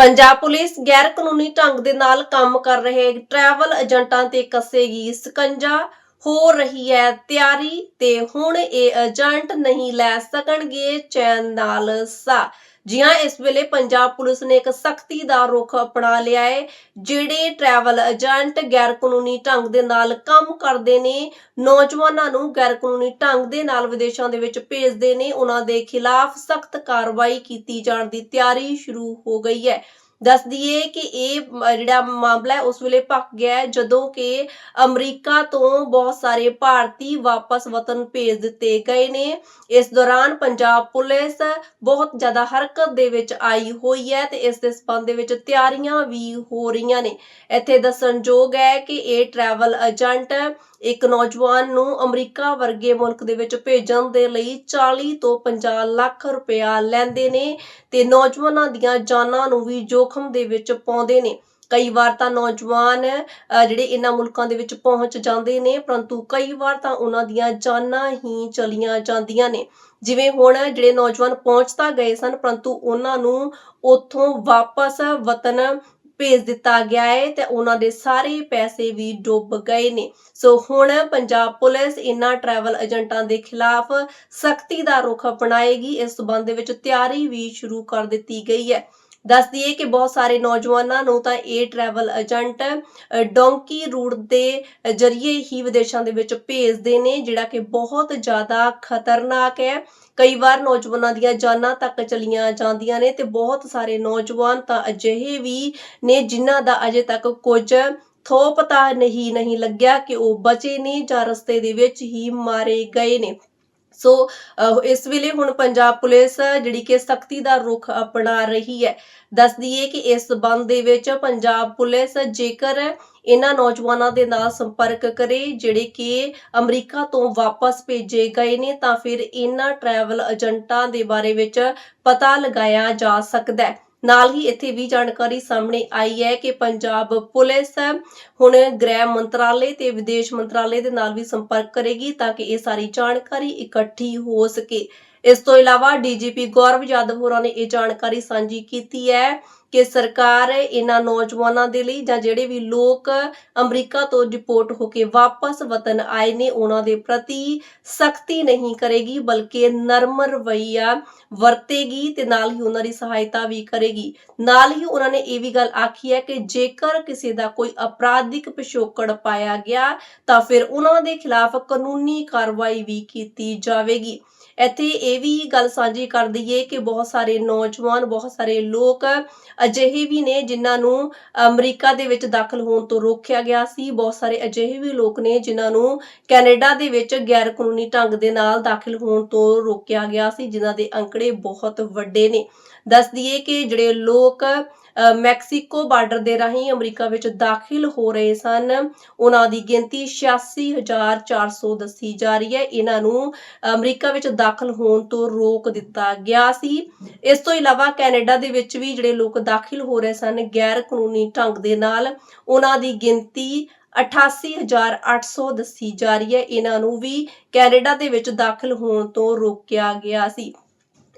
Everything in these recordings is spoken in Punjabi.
ਪੰਜਾਬ ਪੁਲਿਸ ਗੈਰ ਕਾਨੂੰਨੀ ਢੰਗ ਦੇ ਨਾਲ ਕੰਮ ਕਰ ਰਹੇ ਟਰੈਵਲ ਏਜੰਟਾਂ ਤੇ ਕੱਸੇਗੀ ਸਕੰਜਾ। ਹੋ ਰਹੀ ਹੈ। ਤਿਆਰੀ ਤੇ ਹੁਣ ਇਹ ਏਜੰਟ ਨਹੀਂ ਲੈ ਸਕਣਗੇ ਚੈਨ ਨਾਲ ਸਾ। ਜੀ ਹਾਂ ਇਸ ਵੇਲੇ ਪੰਜਾਬ ਪੁਲਿਸ ਨੇ ਇੱਕ ਸਖਤੀ ਦਾ ਰੁਖ ਅਪਣਾ ਲਿਆ ਹੈ, ਜਿਹੜੇ ਟਰੈਵਲ ਏਜੰਟ ਗੈਰ ਕਾਨੂੰਨੀ ਢੰਗ ਦੇ ਨਾਲ ਕੰਮ ਕਰਦੇ ਨੇ, ਨੌਜਵਾਨਾਂ ਨੂੰ ਗੈਰ ਕਾਨੂੰਨੀ ਢੰਗ ਦੇ ਨਾਲ ਵਿਦੇਸ਼ਾਂ ਦੇ ਵਿੱਚ ਭੇਜਦੇ ਨੇ, ਉਹਨਾਂ ਦੇ ਖਿਲਾਫ ਸਖਤ ਕਾਰਵਾਈ ਕੀਤੀ ਜਾਣ ਦੀ ਤਿਆਰੀ ਸ਼ੁਰੂ ਹੋ ਗਈ ਹੈ। ਦੱਸ ਦਈਏ ਕਿ ਇਹ ਜਿਹੜਾ ਮਾਮਲਾ ਹੈ, ਉਸ ਵੇਲੇ ਭੱਕ ਗਿਆ ਜਦੋਂ ਕਿ ਅਮਰੀਕਾ ਤੋਂ ਬਹੁਤ ਸਾਰੇ ਭਾਰਤੀ ਵਾਪਸ ਵਤਨ ਭੇਜ ਦਿੱਤੇ ਗਏ ਨੇ। ਇਸ ਦੌਰਾਨ ਪੰਜਾਬ ਪੁਲਿਸ ਬਹੁਤ ਜ਼ਿਆਦਾ ਹਰਕਤ ਦੇ ਵਿੱਚ ਆਈ ਹੋਈ ਹੈ ਤੇ ਇਸ ਦੇ ਸਬੰਧ ਦੇ ਵਿੱਚ ਤਿਆਰੀਆਂ ਵੀ ਹੋ ਰਹੀਆਂ ਨੇ। ਇੱਥੇ ਦੱਸਣਯੋਗ ਹੈ ਕਿ ਇਹ ਟਰੈਵਲ ਏਜੰਟ ਇੱਕ ਨੌਜਵਾਨ ਨੂੰ ਅਮਰੀਕਾ ਵਰਗੇ ਮੁਲਕ ਦੇ ਵਿੱਚ ਭੇਜਣ ਦੇ ਲਈ 40 ਤੋਂ 50 ਲੱਖ ਰੁਪਇਆ ਲੈਂਦੇ ਨੇ ਤੇ ਨੌਜਵਾਨਾਂ ਦੀਆਂ ਜਾਨਾਂ ਨੂੰ ਵੀ ਜੋ ਜੋਖਮ ਦੇ ਵਿੱਚ ਪਾਉਂਦੇ ਨੇ। ਕਈ ਵਾਰ ਤਾਂ ਨੌਜਵਾਨ ਜਿਹੜੇ ਇਹਨਾਂ ਮੁਲਕਾਂ ਦੇ ਵਿੱਚ ਪਹੁੰਚ ਜਾਂਦੇ ਨੇ, ਪਰੰਤੂ ਕਈ ਵਾਰ ਤਾਂ ਉਹਨਾਂ ਦੀਆਂ ਜਾਨਾਂ ਹੀ ਚਲੀਆਂ ਜਾਂਦੀਆਂ ਨੇ। ਜਿਵੇਂ ਹੁਣ ਜਿਹੜੇ ਨੌਜਵਾਨ ਪਹੁੰਚ ਤਾਂ ਗਏ ਸਨ, ਪਰੰਤੂ ਉਹਨਾਂ ਨੂੰ ਉੱਥੋਂ ਵਾਪਸ ਵਤਨ ਭੇਜ ਦਿੱਤਾ ਗਿਆ ਹੈ ਤੇ ਉਹਨਾਂ ਦੇ ਸਾਰੇ ਪੈਸੇ ਵੀ ਡੁੱਬ ਗਏ ਨੇ। ਸੋ ਹੁਣ ਪੰਜਾਬ ਪੁਲਿਸ ਇਨ੍ਹਾਂ ਟਰੈਵਲ ਏਜੰਟਾਂ ਦੇ ਖਿਲਾਫ ਸਖਤੀ ਦਾ ਰੁਖ ਅਪਣਾਏਗੀ। ਇਸ ਸਬੰਧ ਦੇ ਵਿੱਚ ਤਿਆਰੀ ਵੀ ਸ਼ੁਰੂ ਕਰ ਦਿੱਤੀ ਗਈ ਹੈ। ਦੱਸ ਦਈਏ ਕਿ ਬਹੁਤ ਸਾਰੇ ਨੌਜਵਾਨਾਂ ਨੂੰ ਤਾਂ ਇਹ ਟਰੈਵਲ ਏਜੰਟ ਡੋਂਕੀ ਰੂਟ ਦੇ ਜਰੀਏ ਹੀ ਵਿਦੇਸ਼ਾਂ ਦੇ ਵਿੱਚ ਭੇਜਦੇ ਨੇ, ਜਿਹੜਾ ਕਿ ਬਹੁਤ ਜ਼ਿਆਦਾ ਖਤਰਨਾਕ ਹੈ। ਕਈ ਵਾਰ ਨੌਜਵਾਨਾਂ ਦੀਆਂ ਜਾਨਾਂ ਤੱਕ ਚਲੀਆਂ ਜਾਂਦੀਆਂ ਨੇ ਤੇ ਬਹੁਤ ਸਾਰੇ ਨੌਜਵਾਨ ਤਾਂ ਅਜਿਹੇ ਵੀ ਨੇ ਜਿਨ੍ਹਾਂ ਦਾ ਅਜੇ ਤੱਕ ਕੁਝ ਥੋ ਪਤਾ ਨਹੀਂ ਨਹੀਂ ਲੱਗਿਆ ਕਿ ਉਹ ਬਚੇ ਨੇ ਜਾਂ ਰਸਤੇ ਦੇ ਵਿੱਚ ਹੀ ਮਾਰੇ ਗਏ ਨੇ। ਸੋ ਇਸ ਵੇਲੇ ਹੁਣ ਪੰਜਾਬ ਪੁਲਿਸ ਜਿਹੜੀ ਕਿ ਸਖਤੀ ਦਾ ਰੁਖ ਅਪਣਾ ਰਹੀ ਹੈ। ਦੱਸ ਦਈਏ ਕਿ ਇਸ ਸਬੰਧ ਦੇ ਵਿੱਚ ਪੰਜਾਬ ਪੁਲਿਸ ਜੇਕਰ ਇਹਨਾਂ ਨੌਜਵਾਨਾਂ ਦੇ ਨਾਲ ਸੰਪਰਕ ਕਰੇ, ਜਿਹੜੇ ਕਿ ਅਮਰੀਕਾ ਤੋਂ ਵਾਪਸ ਭੇਜੇ ਗਏ ਨੇ, ਤਾਂ ਫਿਰ ਇਹਨਾਂ ਟਰੈਵਲ ਏਜੰਟਾਂ ਦੇ ਬਾਰੇ ਵਿੱਚ ਪਤਾ ਲਗਾਇਆ ਜਾ ਸਕਦਾ ਹੈ। ਨਾਲ ਹੀ ਇੱਥੇ ਵੀ ਜਾਣਕਾਰੀ ਸਾਹਮਣੇ ਆਈ ਹੈ ਕਿ ਪੰਜਾਬ ਪੁਲਿਸ ਹੁਣ ਗ੍ਰਹਿ ਮੰਤਰਾਲੇ ਤੇ ਵਿਦੇਸ਼ ਮੰਤਰਾਲੇ ਦੇ ਨਾਲ ਵੀ ਸੰਪਰਕ ਕਰੇਗੀ ਤਾਂ ਕਿ ਇਹ ਸਾਰੀ ਜਾਣਕਾਰੀ ਇਕੱਠੀ ਹੋ ਸਕੇ। ਇਸ ਤੋਂ ਇਲਾਵਾ ਡੀਜੀਪੀ ਗੌਰਵ ਯਾਦਵ ਹੋਰਾਂ ਨੇ ਇਹ ਜਾਣਕਾਰੀ ਸਾਂਝੀ ਕੀਤੀ ਹੈ ਕਿ ਸਰਕਾਰ ਇਹਨਾਂ ਨੌਜਵਾਨਾਂ ਦੇ ਲਈ ਜਾਂ ਜਿਹੜੇ ਵੀ ਲੋਕ ਅਮਰੀਕਾ ਤੋਂ ਡਿਪੋਰਟ ਹੋ ਕੇ ਵਾਪਸ ਵਤਨ ਆਏ ਨੇ, ਉਹਨਾਂ ਦੇ ਪ੍ਰਤੀ ਸਖਤੀ ਨਹੀਂ ਕਰੇਗੀ, ਬਲਕਿ ਨਰਮ ਰਵੱਈਆ ਵਰਤੇਗੀ ਤੇ ਨਾਲ ਹੀ ਉਹਨਾਂ ਦੀ ਸਹਾਇਤਾ ਵੀ ਕਰੇਗੀ। ਨਾਲ ਹੀ ਉਹਨਾਂ ਨੇ ਇਹ ਵੀ ਗੱਲ ਆਖੀ ਹੈ ਕਿ ਜੇਕਰ ਕਿਸੇ ਦਾ ਕੋਈ ਅਪਰਾਧਿਕ ਪਿਛੋਕੜ ਪਾਇਆ ਗਿਆ, ਤਾਂ ਫਿਰ ਉਹਨਾਂ ਦੇ ਖਿਲਾਫ ਕਾਨੂੰਨੀ ਕਾਰਵਾਈ ਵੀ ਕੀਤੀ ਜਾਵੇਗੀ। ਇੱਥੇ ਇਹ ਵੀ ਗੱਲ ਸਾਂਝੀ ਕਰ ਦਈਏ ਕਿ ਬਹੁਤ ਸਾਰੇ ਨੌਜਵਾਨ, ਬਹੁਤ ਸਾਰੇ ਲੋਕ ਅਜਿਹੇ ਵੀ ਨੇ ਜਿਨ੍ਹਾਂ ਨੂੰ ਅਮਰੀਕਾ ਦੇ ਵਿੱਚ ਦਾਖਲ ਹੋਣ ਤੋਂ ਰੋਕਿਆ ਗਿਆ ਸੀ। ਬਹੁਤ ਸਾਰੇ ਅਜਿਹੇ ਵੀ ਲੋਕ ਨੇ ਜਿਨ੍ਹਾਂ ਨੂੰ ਕੈਨੇਡਾ ਦੇ ਵਿੱਚ ਗੈਰ ਕਾਨੂੰਨੀ ਢੰਗ ਦੇ ਨਾਲ ਦਾਖਲ ਹੋਣ ਤੋਂ ਰੋਕਿਆ ਗਿਆ ਸੀ, ਜਿਨ੍ਹਾਂ ਦੇ ਅੰਕੜੇ ਬਹੁਤ ਵੱਡੇ ਨੇ। ਦੱਸ ਦਈਏ ਕਿ ਜਿਹੜੇ ਲੋਕ ਮੈਕਸੀਕੋ ਬਾਰਡਰ ਦੇ ਰਾਹੀਂ ਅਮਰੀਕਾ ਵਿੱਚ ਦਾਖਲ ਹੋ ਰਹੇ ਸਨ, ਉਹਨਾਂ ਦੀ ਗਿਣਤੀ 86400 ਦੱਸੀ ਜਾ ਰਹੀ ਹੈ। ਇਹਨਾਂ ਨੂੰ ਅਮਰੀਕਾ ਵਿੱਚ ਦਾਖਲ ਹੋਣ ਤੋਂ ਰੋਕ ਦਿੱਤਾ ਗਿਆ ਸੀ। ਇਸ ਤੋਂ ਇਲਾਵਾ ਕੈਨੇਡਾ ਦੇ ਵਿੱਚ ਵੀ ਜਿਹੜੇ ਲੋਕ ਦਾਖਲ ਹੋ ਰਹੇ ਸਨ ਗੈਰ ਕਾਨੂੰਨੀ ਢੰਗ ਦੇ ਨਾਲ, ਉਹਨਾਂ ਦੀ ਗਿਣਤੀ 88800 ਦੱਸੀ ਜਾ ਰਹੀ ਹੈ। ਇਹਨਾਂ ਨੂੰ ਵੀ ਕੈਨੇਡਾ ਦੇ ਵਿੱਚ ਦਾਖਲ ਹੋਣ ਤੋਂ ਰੋਕਿਆ ਗਿਆ ਸੀ।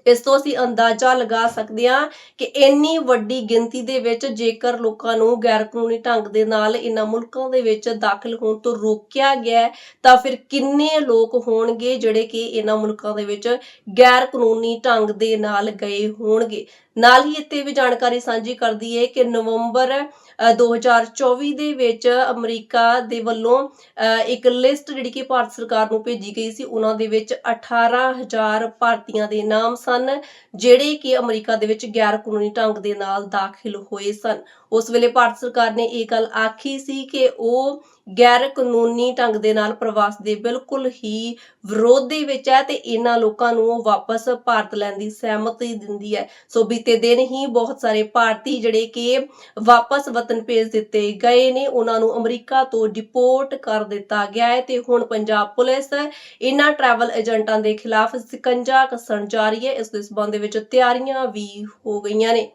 ਇਸ ਤੋਂ ਅਸੀਂ ਅੰਦਾਜ਼ਾ ਲਗਾ ਸਕਦੇ ਹਾਂ ਕਿ ਇੰਨੀ ਵੱਡੀ ਗਿਣਤੀ ਦੇ ਵਿੱਚ ਜੇਕਰ ਲੋਕਾਂ ਨੂੰ ਗੈਰ ਕਾਨੂੰਨੀ ਢੰਗ ਦੇ ਨਾਲ ਇਹਨਾਂ ਮੁਲਕਾਂ ਦੇ ਵਿੱਚ ਦਾਖਲ ਹੋਣ ਤੋਂ ਰੋਕਿਆ ਗਿਆ ਤਾਂ ਫਿਰ ਕਿੰਨੇ ਲੋਕ ਹੋਣਗੇ ਜਿਹੜੇ ਕਿ ਇਹਨਾਂ ਮੁਲਕਾਂ ਦੇ ਵਿੱਚ ਗੈਰ ਕਾਨੂੰਨੀ ਢੰਗ ਦੇ ਨਾਲ ਗਏ ਹੋਣਗੇ? ਨਾਲ ਹੀ ਇੱਥੇ ਵੀ ਜਾਣਕਾਰੀ ਸਾਂਝੀ ਕਰਦੀ ਹੈ ਕਿ ਨਵੰਬਰ ਅ, 2024 ਦੇ ਵਿੱਚ ਅਮਰੀਕਾ ਦੇ ਵੱਲੋਂ ਅ, ਇੱਕ ਲਿਸਟ ਜਿਹੜੀ ਕਿ ਭਾਰਤ ਸਰਕਾਰ ਨੂੰ ਭੇਜੀ ਗਈ ਸੀ ਉਹਨਾਂ ਦੇ ਵਿੱਚ 18000 ਭਾਰਤੀਆਂ ਦੇ ਨਾਮ ਸਨ ਜਿਹੜੇ ਕਿ ਅਮਰੀਕਾ ਦੇ ਵਿੱਚ ਗੈਰ ਕਾਨੂੰਨੀ ਢੰਗ ਦੇ ਨਾਲ ਦਾਖਲ ਹੋਏ ਸਨ। ਉਸ ਵੇਲੇ ਭਾਰਤ ਸਰਕਾਰ ਨੇ ਇਹ ਗੱਲ ਆਖੀ ਸੀ ਕਿ ਉਹ ਗੈਰ ਕਾਨੂੰਨੀ ਢੰਗ ਦੇ ਨਾਲ ਪ੍ਰਵਾਸ ਦੇ ਬਿਲਕੁਲ ਹੀ ਵਿਰੋਧ ਦੇ ਵਿੱਚ ਹੈ ਤੇ ਇਹਨਾਂ ਲੋਕਾਂ ਨੂੰ ਉਹ ਵਾਪਸ ਭਾਰਤ ਲੈਣ ਦੀ ਸਹਿਮਤੀ ਦਿੰਦੀ ਹੈ। ਸੋ ਬੀਤੇ ਦਿਨ ਹੀ ਬਹੁਤ ਸਾਰੇ ਭਾਰਤੀ ਜਿਹੜੇ ਕਿ ਵਾਪਸ ਵਤਨ ਭੇਜ ਦਿੱਤੇ ਗਏ ਨੇ, ਉਹਨਾਂ ਨੂੰ ਅਮਰੀਕਾ ਤੋਂ ਡਿਪੋਰਟ ਕਰ ਦਿੱਤਾ ਗਿਆ ਹੈ ਤੇ ਹੁਣ ਪੰਜਾਬ ਪੁਲਿਸ ਇਹਨਾਂ ਟਰੈਵਲ ਏਜੰਟਾਂ ਦੇ ਖਿਲਾਫ ਸਿਕੰਜਾ ਕੱਸਣ ਜਾ ਰਹੀ ਹੈ। ਇਸ ਦੇ ਸਬੰਧ ਵਿੱਚ ਤਿਆਰੀਆਂ ਵੀ ਹੋ ਗਈਆਂ ਨੇ।